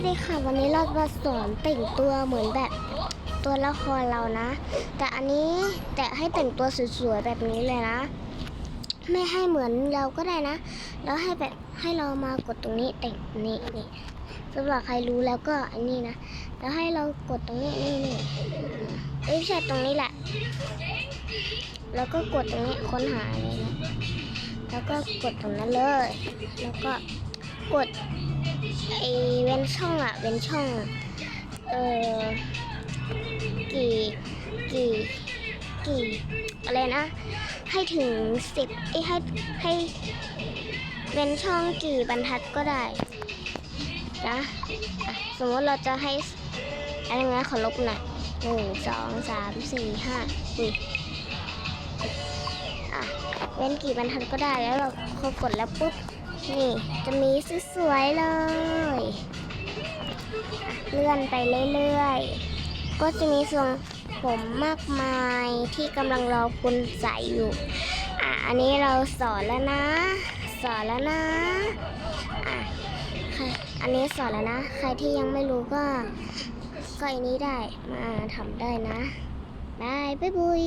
วัสดีค่ะ วันนี้เรามาสอนแต่งตัวเหมือนแบบตัวละครเรานะ แต่อันนี้แต่ให้แต่งตัวสวยๆแบบนี้เลยนะ ไม่ให้เหมือนเราก็ได้นะ แล้วให้แบบให้เรามากดตรงนี้แต่งนี่นี่สำหรับใครรู้แล้วก็อันนี้นะ แล้วให้เรากดตรงนี้นี่นี่เอ้ยไม่ใช่ตรงนี้แหละ แล้วก็กดตรงนี้ค้นหาอะไรนะแล้วก็กดตรงนั้นเลย แล้วก็ กดไอเว้นช่องอะเว้นช่อง เออกี่กี่กี่อะไรนะ ให้ถึงสิบไอยให้ให้เว้นช่องกี่บรรทัดก็ได้นะะสมมติเราจะให้อะไรนะขอลบหน่อยหนึ่งสองสามสี่ห้าอุ้ยอะเว้นกี่บรรทัดก็ได้แล้วเราพอกดแล้วปุ๊บ นี่จะมีสวยๆเลย เลื่อนไปเรื่อยๆ ก็จะมีทรงผมมากมายที่กำลังรอคุณใส่อยู่ อะ อันนี้เราสอนแล้วนะ สอนแล้วนะ อะใครอันนี้สอนแล้วนะ ใครที่ยังไม่รู้ก็ ก็อันนี้ได้ มาทำได้นะ ได้บ๊ายบุย